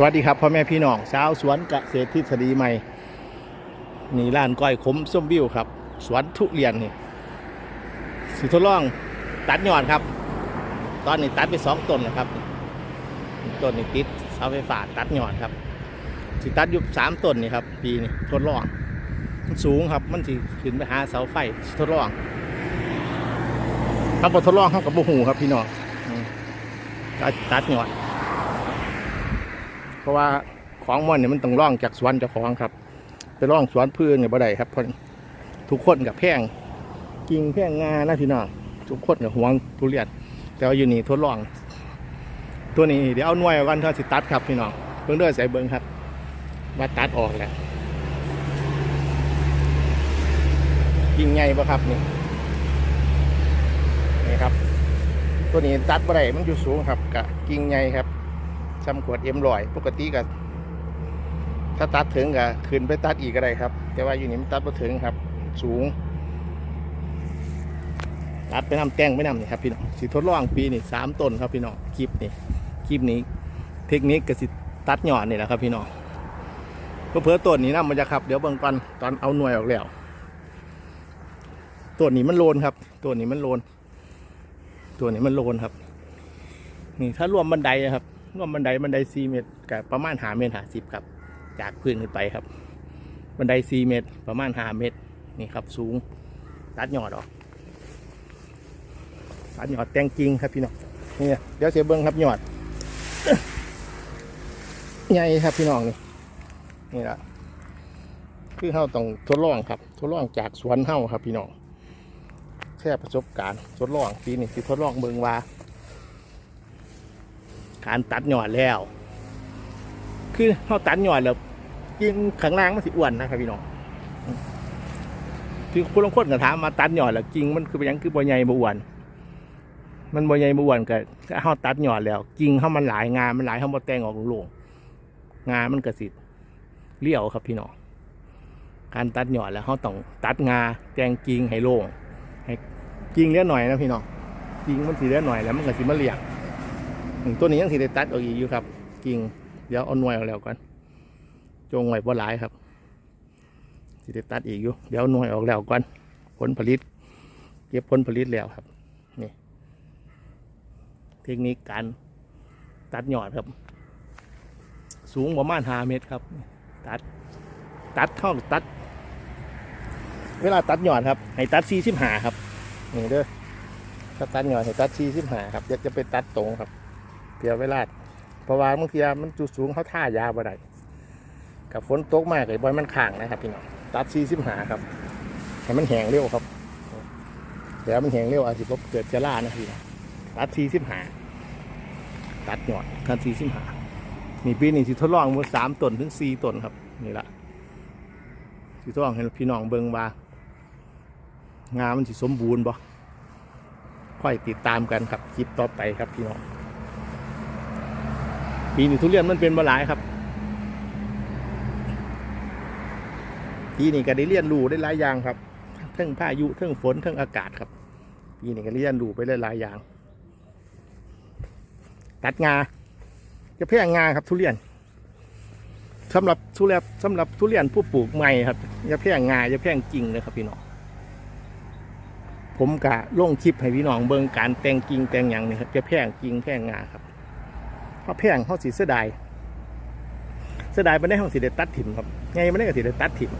สวัสดีครับพ่อแม่พี่น้องชาวสวนเกษตรทฤษฎีใหม่นี่ร้านก้อยขมส้มวิวครับ สวนทุเรียนนี่สิทดลองตัดยอดครับ ตอนนี้ตัดไปสองต้นนะครับต้นนี้ติดเสาไฟฟ้าตัดยอดครับ สิตัดอยู่สามต้นนี่ครับ ปีนี้ทดลองมันสูงครับมันสิขึ้นไปหาเสาไฟสิทดลองถ้าบททดลองเข้ากับบุหูครับพี่น้องตัดยอด ราะว่าของมันเนี่ยมันต้องร่องจากสวนเจ้าของครับ ไปร่องสวนพื้นเนี่ยบ่ได้ครับเพราะทุกคนกับแพงกิ่งแพงงานะพี่น้องทุกคนกับห่วงทุเรียนแต่ว่าอยู่นี่ทดลอง ตัวนี้เดี๋ยวเอาหน่วยวันเท่าสิตัดครับพี่น้องเบิ่งเด้อใส่เบิ่งครับ ว่าตัดออกแล้วกิ่งใหญ่ปะครับนี่นี่ครับ ตัวนี้ตัดบ่ได้มันอยู่สูงครับกะกิ่งใหญ่ครับ ซ้ำขวดเอ็มลอยปกติก็ถ้าตัดถึงก็ขึ้นไปตัดอีกก็ได้ครับ แต่ว่าอยู่นี่มันตัดไม่ถึงครับ สูง ตัดไปนำแต้งไปนำนี่ครับพี่น้องสิทดลองปีนี่สามต้นครับพี่น้องคลิปนี่คลิปนี้เทคนิคก็สิตัดหยอดนี่แหละครับพี่น้องเพื่อต้นนี้นะมันจะครับ เดี๋ยวเบิ่งก่อนตอนเอาหน่วยออกแล้วต้นนี้มันโลนครับต้นนี้มันโลน ตัวนี้มันโลนครับ นี่ถ้ารวมบันไดนะครับ รวมบันไดบันไดสี่เมตรกับประมาณหาเมตรหาสิบครับ จากพื้นขึ้นไปครับ บันไดสี่เมตร ประมาณหาเมตรนี่ครับ สูงตัดยอดออกตัดยอดแตงจริงครับพี่น้องนี่เดี๋ยวเสียเบิ้งครับยอดใหญ่ครับพี่น้องนี่นี่ละคือเฮาต้องทดลองครับทดลองจากสวนเฮาครับพี่น้องแค่ประสบการณ์ทดลองปีนี้สิทดลองเบิ่งว่า การตัดหยอดแล้ว คือเขาตัดหยอดแล้วยิงข้างล่างมันสิอ้วนนะครับพี่น้องคือคุณลงคนก็ถามมาตัดหยอดแล้วกิ่งมันคือเป็นยังคือบ่ใหญ่บ่อ้วน มันบ่ใหญ่บ่อ้วนก็ถ้าเฮาตัดหยอดแล้วกิ่งเฮามันหลายงานมันหลายเฮาบ่แต่งออกโล่งงานมันก็สิเลี้ยวครับพี่น้องการตัดหยอดแล้วเฮาต้องตัดงาแต่งกิ่งให้โล่งให้กิ่งเหลือหน่อยนะพี่น้องกิ่งมันสิเหลือหน่อยแล้วมันก็สิมาเลี้ยง ตัวนี้ยังสิได้ตัดออกอีกอยู่ครับ กิ่งเดี๋ยวเอาหน่วยออกแล้วก่อนจงไว้บ่หลายครับสิได้ตัดอีกอยู่เดี๋ยวหน่วยออกแล้วก่อนผลผลิต เก็บผลผลิตแล้วครับนี่เทคนิคการตัดหยอดครับ สูงประมาณห้าเมตรครับ ตัดตัดเท่าตัด เวลาตัดหยอดครับ ให้ตัดสี่สิบห้าครับนี่เด้อถ้าตัดหยอดให้ตัดสี่สิบห้าครับอย่าจะไปตัดตรงครับ เพียเวลาเพราะว่าบางทีมันจุดสูงเขาท่ายาบ่ได้กับฝนตกมากเลยบอยมันข่างนะครับพี่น้องตัดซีซิมหาครับให้มันแห้งเร็วครับแล้วมันแห้งเร็วอาจจะพบเกิดเจล่านะพี่น้องตัดซีซิมหาตัดหยอดตัดซีซิมหานี่ปีนี้สิทดลองมือสามต้นถึงสี่ต้นครับนี่ละสิทดลองให้พี่น้องเบิ่งว่างานมันสิสมบูรณ์บ่ค่อยติดตามกันครับคลิปต่อไปครับพี่น้อง ปีนี้ทุเรียนมันเป็นมาหลายครับปีนี้ก็ได้เรียนรู้ได้หลายอย่างครับเทั้งพายุเทั้งฝนเทั้งอากาศครับปีนี้ก็เรียนรู้ไปหลายๆอย่าง ตัดงาจะแพร่งาครับทุเรียนสำหรับทุเรียนสำหรับทุเรียนผู้ปลูกใหม่ครับอย่าแพร่งาอย่าแพร่งกิ่งเลยครับพี่น้องผมกะลงคลิปให้พี่น้องเบิ่งการแต่งกิ่งแต่งอย่างนี่ครับจะแพร่งกิ่งแพร่งาครับ เขาแพงเขาสีเสียดายเสียดายไม่ได้เขาสีได้ตัดถิ่มครับไงไม่ได้ก็สีได้ตัดถิ่ม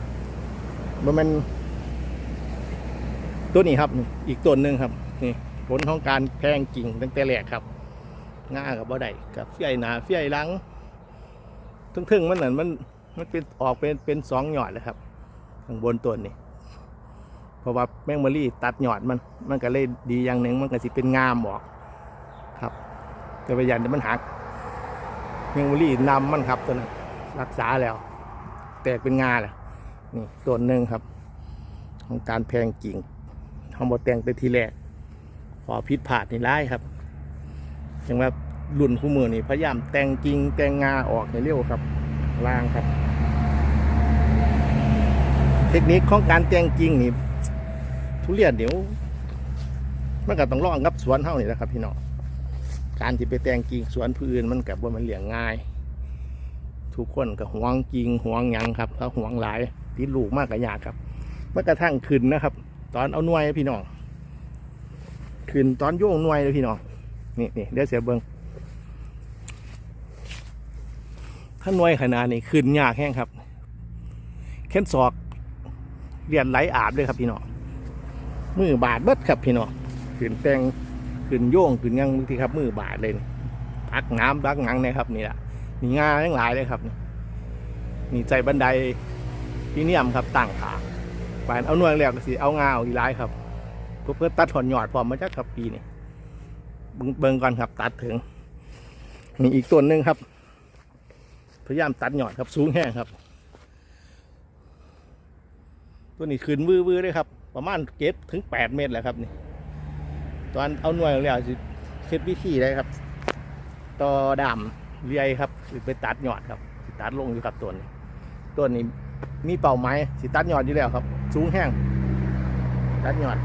มันมันตัวนี้ครับ อีกตัวหนึ่งครับ นี่ผลของการแพงกิ่งตั้งแต่แรกครับง่ากับบ่ได้กับเฟี้ยหนาเฟี้ยหลังทึ่งๆมันนั่นมันมันเป็นออกเป็นเป็นสองหยอดเลยครับข้างบนต้นนี่เพราะว่าแมงมะลี่ตัดหยอดมันมันก็เลยดีอย่างหนึ่งมันก็สิเป็นงามออกครับ แต่ว่ายันมันหัก เมงมุรี่นำมันครับตัวนั้นรักษาแล้ว แตกเป็นงาแล้วนี่ตัวหนึ่งครับ ของการแพงกิ่งทำบดแต่งไปทีแรกขอพิษผาดนี่ร้ายครับอย่างว่ารุ่นคู่มือนี่พยายามแต่งกิ่งแต่งงาออกให้เร็วครับล่างครับ เทคนิคของการแต่งกิ่งนี่ทุเรียนเดี๋ยวมันก็ต้องลองกับสวนเท่านี่แหละครับพี่น้อง การที่ไปแต่งกิ่งสวนพืชอื่นมันกับว่ามันเลี้ยงง่าย ทุกคนก็ห่วงจริงห่วงยังครับถ้าห่วงหลายติดลูกมากก็ยากครับเมื่อกระทั่งขึ้นนะครับ ตอนเอาหน่วยพี่น้องขึ้นตอนโยงหน่วยเลยพี่น้องนี่นี่เดี๋ยวเสียเบิงถ้าหน่วยขนาดนี้ขึ้นยากแห้งครับแค้นศอกเลียนไหลอาบเลยครับพี่น้องมือบาดเบิดครับพี่น้องขึ้นแต่ง ขึ้นโยงขึ้นยังบางทีครับมือบาดเลยตักน้ำตักหยังนี่ยครับนี่แหละมีงาทั้งหลายเลยครับมีใจบันไดพี่เนียมครับต่างขาปานเอาหน่วยแล้วก็สิเอางาเอาอีหลายครับเพื่อตัดถอนหยอดพร้อมมาจากครับปีนี่เบิ่งก่อนครับตัดถึงมีอีกต้นหนึ่งครับ พยายามตัดหยอดครับสูงแห้งครับ ตัวนี้ขึ้นวื้อๆเลยครับ ประมาณเจ็ดถึงแปดเมตรแหละครับนี่ ตอนเอาหน่วยแล้วสิเฮ็ดวิธีได้ครับ ต่อดำเลียครับสิไปตัดหยอดครับสิตัดลงอยู่ครับต้นนี้ต้นนี้มีเป่าไม้สิตัดหยอดอยู่แล้วครับ สูงแห้งตัดหยอด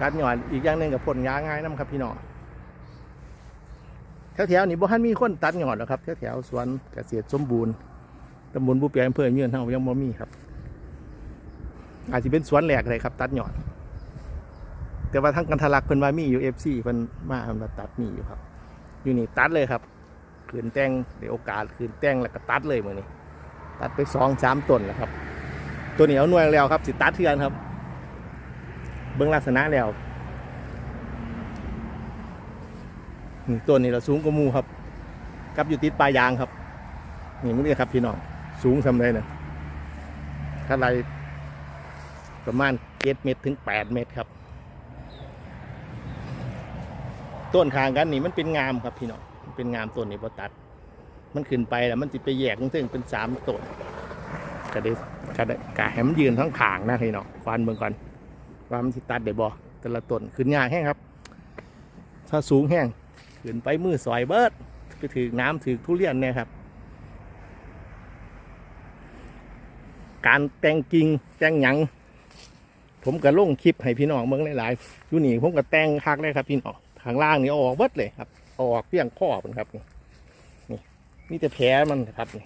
ตัดหยอดอีกอย่างหนึ่งกับผลยาง่ายน้ำครับพี่น้องแถวๆนี้บ่ทันมีคนตัดหยอดหรอกครับแถวๆสวนเกษตรสมบูรณ์ตำบลบุเปียอำเภอเมืองทางยังบ่มีครับ อาจจะเป็นสวนแหลกเลยครับ ตัดหยอด แต่ว่าทั้งกันทลักเพิ่นว่ามีอยู่เอฟซีเพิ่นมาเพิ่นมาตัดมีอยู่ครับ อยู่นี่ตัดเลยครับขืนแต่งในโอกาสขืนแต่งแล้วก็ตัดเลยมือนี้ตัดไปสองสามต้นแล้วครับ ตัวเหนี้เอาหน่วยแล้วครับ สิตัดเทือนครับ เบื้องลักษณะแล้วต้นนี้เราสูงกว่ามูครับ กับอยู่ติดปลายยางครับ นี่มึงนี่ครับพี่น้องสูงสำเลยนะถ้าไรประมาณเจ็ดเมตรถึงแปดเมตรครับ ต้นทางกันนี่มันเป็นงามครับพี่น้องเป็นงามต้นนี่พอตัด มันขึ้นไปแล้วมันจะไปแยกซึ่งเป็นสามต้นก็ได้ก็ได้กะให้มันยืนทั้งขางนะพี่น้องควานเบิ่งก่อนว่ามันสิตัดได้บ่แต่ละต้นขึ้นยากแห้งครับ ถ้าสูงแห้งขึ้นไปมือสอยเบิร์ดไปถือน้ำถือทุเรียนเนี่ยครับ การแต่งกิ่งแต่งหยังผมก็ลงคลิปให้พี่น้องเมืองหลายๆอยู่นี่ผมก็แต่งคักเลยครับพี่น้อง ข้างล่างนี่ออกเบิดเลยครับออกเพียงข้อมันครับนี่นี่นี่แต่แผลมันครับนี่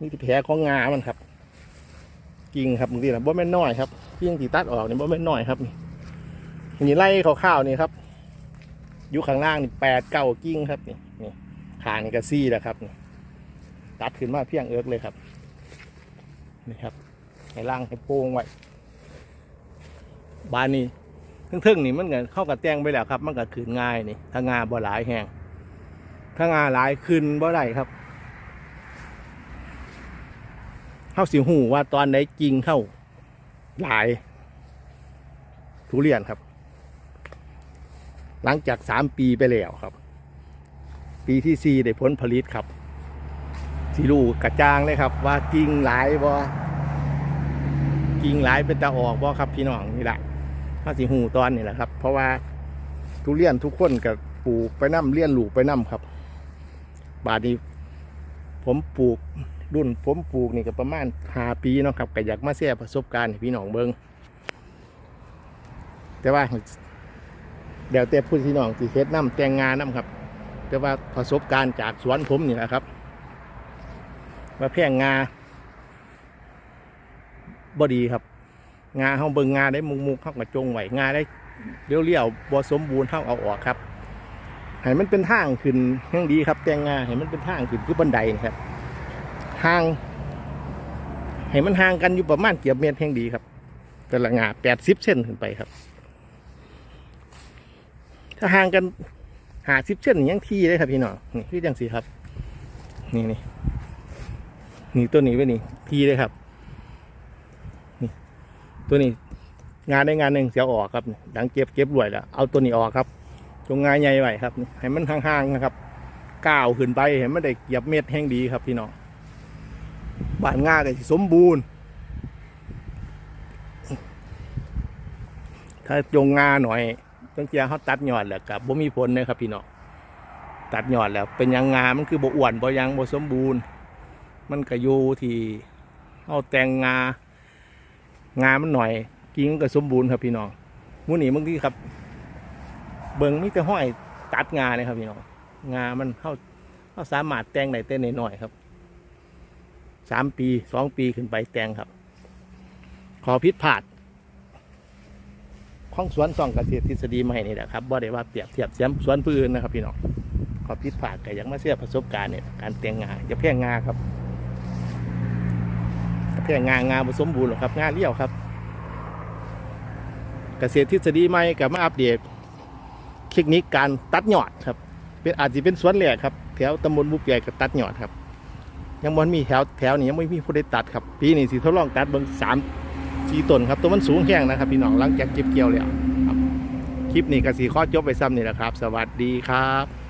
นี่แต่แผลของงามันครับกิ่งครับบางทีนะบ่แม่นน้อยครับเพียงที่ตัดออกนี่บ่แม่นน้อยครับนี่นี่ไล่ข้าวๆนี่ครับอยู่ข้างล่างนี่แปดเก้ากิ่งครับนี่นี่ขางนี่ก็ซี่แหละครับนี่ตัดขึ้นมาเพียงเอิกเลยครับนี่ครับให้ล่างให้โป้งไว้บานนี้ ทึ่งๆนี่มันก็เข้ากับแตงไปแล้วครับ มันก็ขืนง่ายนี่ถ้างาบ่หลายแห้งถ้างาหลายขึ้นบ่ได้ครับเข้าสิหูว่าตอนไหนจริงเข้าหลาย ทุเรียนครับ หลังจากสามปีไปแล้วครับ ปีที่สี่ได้ผลผลิตครับสีลูกกระจางเลยครับ ว่าจริงหลายบ่กิ่งหลายเป็นตาออกบ่ครับพี่น้องนี่แหละ ข้าสีหูตอนนี่แหละครับ เพราะว่าทุเรียนทุกคนกับปลูกไปน้ำเลี้ยนหลูกไปน้ำครับ บาดนี้ผมปลูกรุ่นผมปลูกนี่ก็ประมาณหาปีเนาะครับก็อยากมาแชร์ประสบการณ์ให้พี่น้องเบิงแต่ว่าเดี๋ยวแต่พูดพี่น้องที่เฮ็ดน้ำแต่งงานน้ำครับ แต่ว่าประสบการณ์จากสวนผมนี่แหละครับว่าแพงงาบดีครับ งาเฮาเบิ่งงาได้มุกมุกเข้ากับจงไหวงาได้เลี้ยวเลี้ยวบ่สมบูรณ์เท่าเอาออกครับให้มันเป็นทางขึ้นยังดีครับ แต่งงาให้มันเป็นทางขึ้นคือบันไดนะครับห่างให้มันห่างกันอยู่ประมาณเกียบเมตรแห่งดีครับ แต่ละงาแปดสิบเซนขึ้นไปครับ ถ้าห่างกันหาสิบเซนยังที่เลยครับพี่น้องนี่คือจังสีครับ นี่นี่นี่ตัวนี้ไว้นี่ ที่เลยครับ ตัวนี้งานได้งานหนึ่งเสียออกครับดังเก็บเก็บรวยแล้วเอาตัวนี้ออกครับจงงานใหญ่ไว้ครับให้มันห่างๆนะครับก้าวขึ้นไปเห็นมันได้เกียบเม็ดแห้งดีครับพี่น้องบานงาก็สิสมบูรณ์ ถ้าจงงาหน่อยต้องเจียเขาตัดยอดแหละกับบ่มีผลเลยครับพี่น้องตัดยอดแล้ว เป็นยังงามันคือบ่อ้วนบ่ยังบ่สมบูรณ์ มันก็อยู่ที่เอาแต่งงา งานมันหน่อยกิ่งมันก็สมบูรณ์ครับพี่น้องหมูนี่บางทีครับ เบิ่งมีแต่ห้อยตัดงาเลยครับพี่น้องงามันเข้าเราสามารถแต่งได้แต่น้อยครับสามปีสองปีขึ้นไปแต่งครับ ขอพิษผาดของสวนส่องเกษตรทฤษฎีใหม่นี่แหละครับบ่ได้ว่าเปรียบเทียบเสียมสวนผู้อื่นนะครับ พี่น้องขอพิษผาดแต่ยังมาเสียประสบการณ์เนี่ยการแต่งงานจะแพงงาครับ แพงงางาผสมบูรณ์หรอกครับงาเลี้ยวครับเกษตรทฤษฎีใหม่กับมาอัปเดตเทคนิคการตัดยอดครับ เป็นอาจจะเป็นสวนแหลกครับแถวตำบลบุกใหญ่กับตัดยอดครับ ยังมันมีแถวแถวนี้ยังไม่มีผู้ใดตัดครับ ปีนี้สิทดลองตัดเบิ่งสามสี่ต้นครับตัวมันสูงแห้งนะครับ พี่น้องหลังจากเก็บเกี่ยวแล้วครับ คลิปนี้ก็สีข้อจบไปซ้ำนี่แหละครับ สวัสดีครับ